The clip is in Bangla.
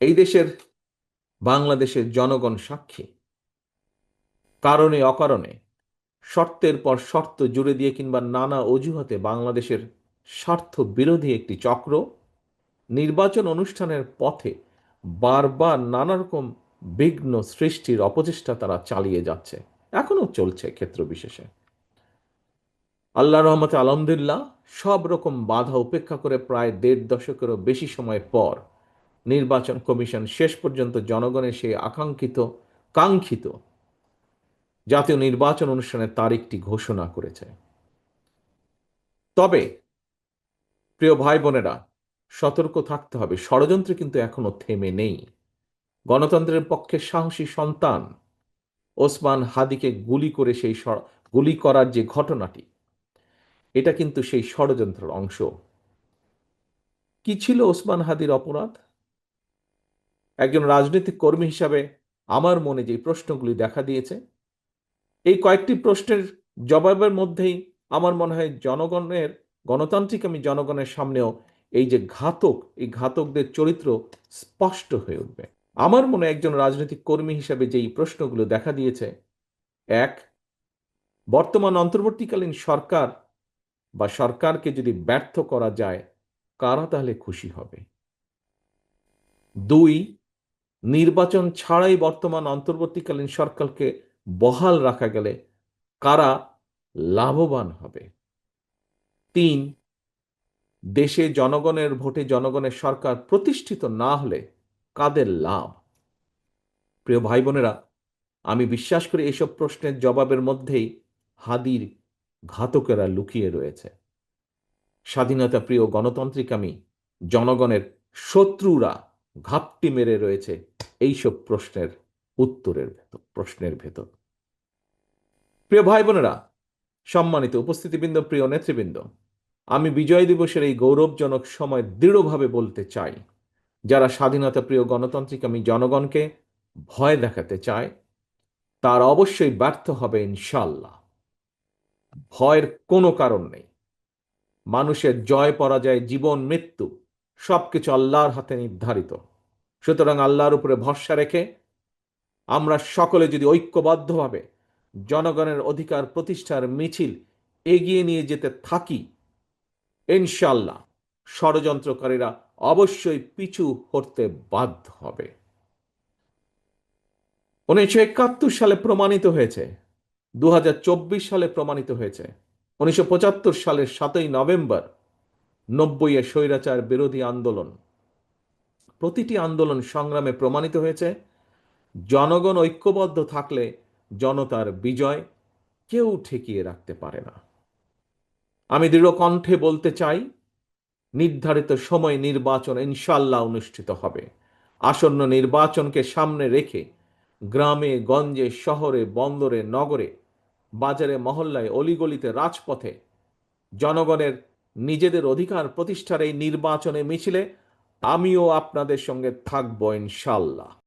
এই দেশের বাংলাদেশের জনগণ সাক্ষী। কারণে, অকারণে, শর্তের পর শর্ত জুড়ে দিয়ে কিংবা নানা অজুহাতে বাংলাদেশের স্বার্থ বিরোধী একটি চক্র নির্বাচন অনুষ্ঠানের পথে বারবার নানা রকম বিঘ্ন সৃষ্টির অপচেষ্টা তারা চালিয়ে যাচ্ছে। এখনও চলছে ক্ষেত্র বিশেষে। আল্লাহ রহমতে, আলহামদুলিল্লাহ সব রকম বাধা উপেক্ষা করে প্রায় দেড় দশকেরও বেশি সময় পর নির্বাচন কমিশন শেষ পর্যন্ত জনগণের সেই আকাঙ্ক্ষিত, কাঙ্ক্ষিত জাতীয় নির্বাচন অনুষ্ঠানের তারিখটি ঘোষণা করেছে। তবে, প্রিয় ভাই বোনেরা সতর্ক থাকতে হবে। ষড়যন্ত্র কিন্তু এখনও থেমে নেই। গণতন্ত্রের পক্ষে সাহসী সন্তান ওসমান হাদিকে গুলি করে সেই গুলি করার যে ঘটনাটি, এটা কিন্তু সেই ষড়যন্ত্রের অংশ। কি ছিল ওসমান হাদির অপরাধ? একজন রাজনৈতিক কর্মী হিসাবে আমার মনে যে প্রশ্নগুলি দেখা দিয়েছে, এই কয়েকটি প্রশ্নের জবাবের মধ্যেই আমার মনে হয় জনগণের, গণতান্ত্রিক আমি জনগণের সামনেও এই যে ঘাতক, এই ঘাতকদের চরিত্র স্পষ্ট হয়ে উঠবে। আমার মনে একজন রাজনৈতিক কর্মী হিসাবে যেই প্রশ্নগুলো দেখা দিয়েছে, এক, বর্তমান অন্তর্বর্তীকালীন সরকার বা সরকারকে যদি ব্যর্থ করা যায়, কারা তাহলে খুশি হবে? দুই নির্বাচন ছাড়াই বর্তমান অন্তর্বর্তীকালীন সরকারকে বহাল রাখা গেলে কারা লাভবান হবে? তিন, দেশে জনগণের ভোটে জনগণের সরকার প্রতিষ্ঠিত না হলে কাদের লাভ? প্রিয় ভাই বোনেরা আমি বিশ্বাস করি এসব প্রশ্নের জবাবের মধ্যেই হাদির ঘাতকেরা লুকিয়ে রয়েছে। স্বাধীনতা প্রিয় গণতান্ত্রিক আমি জনগণের শত্রুরা ঘাপটি মেরে রয়েছে এইসব প্রশ্নের উত্তরের ভেতর, প্রশ্নের ভেতর। প্রিয় ভাই বোনেরা, সম্মানিত উপস্থিতিবৃন্দ, প্রিয় নেতৃবৃন্দ, আমি বিজয় দিবসের এই গৌরবজনক সময় দৃঢ়ভাবে বলতে চাই, যারা স্বাধীনতা প্রিয় গণতান্ত্রিক আমি জনগণকে ভয় দেখাতে চায় তার অবশ্যই ব্যর্থ হবে ইনশাল্লাহ ভয়ের কোনো কারণ নেই। মানুষের জয়, পরাজয়, জীবন, মৃত্যু সবকিছু আল্লাহর হাতে নির্ধারিত। সুতরাং আল্লাহর উপরে ভরসা রেখে আমরা সকলে যদি ঐক্যবদ্ধভাবে জনগণের অধিকার প্রতিষ্ঠার মিছিল এগিয়ে নিয়ে যেতে থাকি ইনশাল্লাহ ষড়যন্ত্রকারীরা অবশ্যই পিছু হতে বাধ্য হবে। উনিশশো একাত্তর সালে প্রমাণিত হয়েছে দু হাজার চব্বিশ সালে প্রমাণিত হয়েছে, উনিশশো পঁচাত্তর সালের সাতই নভেম্বর নব্বইয়ের স্বৈরাচার বিরোধী আন্দোলন। প্রতিটি আন্দোলন সংগ্রামে প্রমাণিত হয়েছে। জনগণ ঐক্যবদ্ধ থাকলে জনতার বিজয় কেউ ঠেকিয়ে রাখতে পারে না। আমি দৃঢ় কণ্ঠে বলতে চাই, নির্ধারিত সময় নির্বাচন ইনশাল্লাহ অনুষ্ঠিত হবে। আসন্ন নির্বাচনকে সামনে রেখে গ্রামে, গঞ্জে, শহরে, বন্দরে, নগরে, বাজারে, মহল্লায়, অলিগলিতে, রাজপথে জনগণের নিজেদের অধিকার প্রতিষ্ঠার এই নির্বাচনে মিছিলে আমিও আপনাদের সঙ্গে থাকব ইনশাল্লাহ।